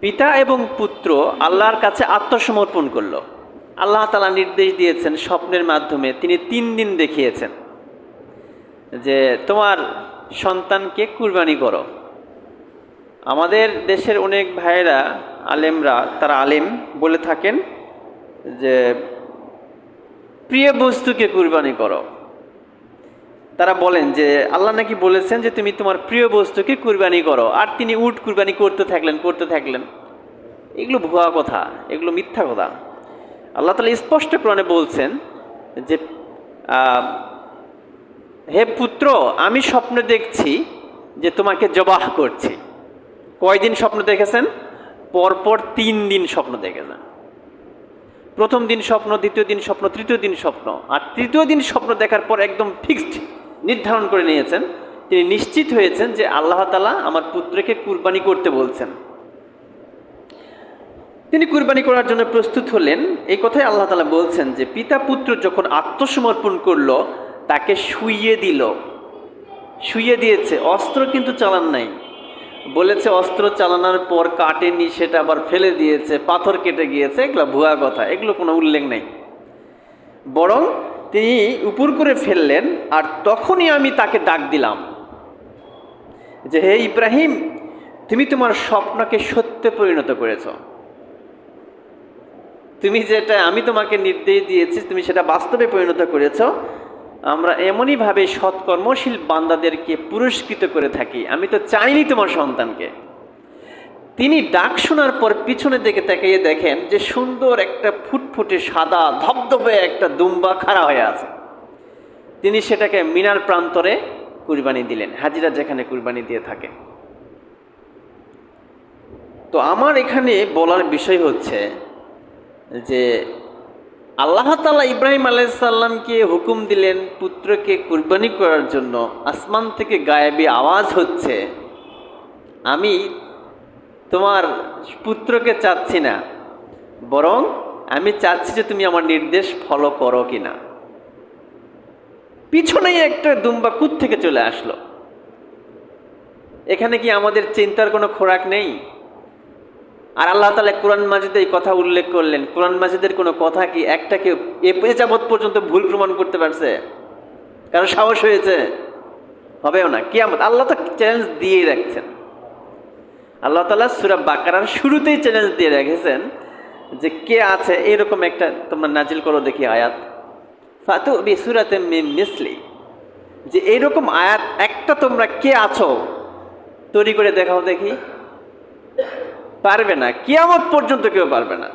পিতা এবং পুত্র আল্লাহর কাছে আত্মসমর্পণ করল। আল্লাহ তালা নির্দেশ দিয়েছেন স্বপ্নের মাধ্যমে, তিনি তিন দিন দেখিয়েছেন যে, তোমার সন্তানকে কুরবানি করো। আমাদের দেশের অনেক ভাইয়েরা, আলেমরা, তারা আলেম বলে থাকেন যে, প্রিয় বস্তুকে কুরবানি করো। তারা বলেন যে, আল্লাহ নাকি বলেছেন যে, তুমি তোমার প্রিয় বস্তুকে কুরবানি করো। আর তিনি উট কুরবানি করতে থাকলেন করতে থাকলেন। এগুলো ভুয়া কথা, এগুলো মিথ্যা কথা। আল্লাহ তালা স্পষ্ট কোরআনে বলছেন যে হে পুত্র, আমি স্বপ্ন দেখছি যে তোমাকে জবাহ করছি। কয়দিন স্বপ্ন দেখেছেন? পরপর তিন দিন স্বপ্ন দেখেছেন। প্রথম দিন স্বপ্ন, দ্বিতীয় দিন স্বপ্ন, তৃতীয় দিন স্বপ্ন। আর তৃতীয় দিন স্বপ্ন দেখার পর একদম ফিক্সড নির্ধারণ করে নিয়েছেন। তিনি নিশ্চিত হয়েছেন যে আল্লাহ তালা আমার পুত্রকে কুরবানি করতে বলছেন। তিনি কুরবানি করার জন্য প্রস্তুত হলেন। এই কথাই আল্লাহ তালা বলছেন যে, পিতা পুত্র যখন আত্মসমর্পণ করল, তাকে শুইয়ে দিল। শুইয়ে দিয়েছে। অস্ত্র কিন্তু চালান নাই। বলেছে, অস্ত্র চালানোর পর কাটেনি, সেটা আবার ফেলে দিয়েছে, পাথর কেটে গিয়েছে, এগুলো ভুয়া কথা। এগুলো কোনো উল্লেখ নেই। বরং তিনি উপর করে ফেললেন আর তখনই আমি তাকে ডাক দিলাম যে, হে ইব্রাহিম, তুমি তোমার স্বপ্নকে সত্যে পরিণত করেছ। তুমি যেটা, আমি তোমাকে নির্দেশ দিয়েছি, তুমি সেটা বাস্তবে পরিণত করেছ। আমরা এমনইভাবে সৎকর্মশীল বান্দাদেরকে পুরস্কৃত করে থাকি। আমি তো চাইনি তোমার সন্তানকে। তিনি ডাক শোনার পর পিছনে দিকে তাকিয়ে দেখেন যে সুন্দর একটা ফুটফুটে সাদা, ধবধবে একটা দুম্বা খাড়া হয়ে আছে। তিনি সেটাকে মিনার প্রান্তরে কুরবানি দিলেন, হাজিরা যেখানে কুরবানি দিয়ে থাকে। তো আমার এখানে বলার বিষয় হচ্ছে যে আল্লাহ তালা ইব্রাহিম আলাইসাল্লামকে হুকুম দিলেন পুত্রকে কুরবানি করার জন্য। আসমান থেকে গায়েবী আওয়াজ হচ্ছে, আমি তোমার পুত্রকে চাচ্ছি না। বরং আমি চাচ্ছি যে তুমি আমার নির্দেশ ফলো করো কিনা। পিছনেই একটা দুম্বা কুত থেকে চলে আসলো। এখানে কি আমাদের চিন্তার কোনো খোরাক নেই? আর আল্লাহ তালা কোরআন মাজিদে এই কথা উল্লেখ করলেন। কোরআন মাজিদের কোনো কথা কি একটাকে এ যাবৎ পর্যন্ত ভুল প্রমাণ করতে পারছে? কারণ সাহস হয়েছে। হবেও না। কি আল্লাহ তো চ্যালেঞ্জ দিয়েই রাখছেন। আল্লাহ তালা সুরা বাকারার শুরুতেই চ্যালেঞ্জ দিয়ে রেখেছেন যে কে আছে এরকম একটা তোমরা নাজিল করো দেখি আয়াত। ফাতু বি সুরাতে মিসলি। যে এইরকম আয়াত একটা তোমরা কে আছো? তৈরি করে দেখাও দেখি। পারবে না। কিয়ামত পর্যন্ত কেউ পারবে না।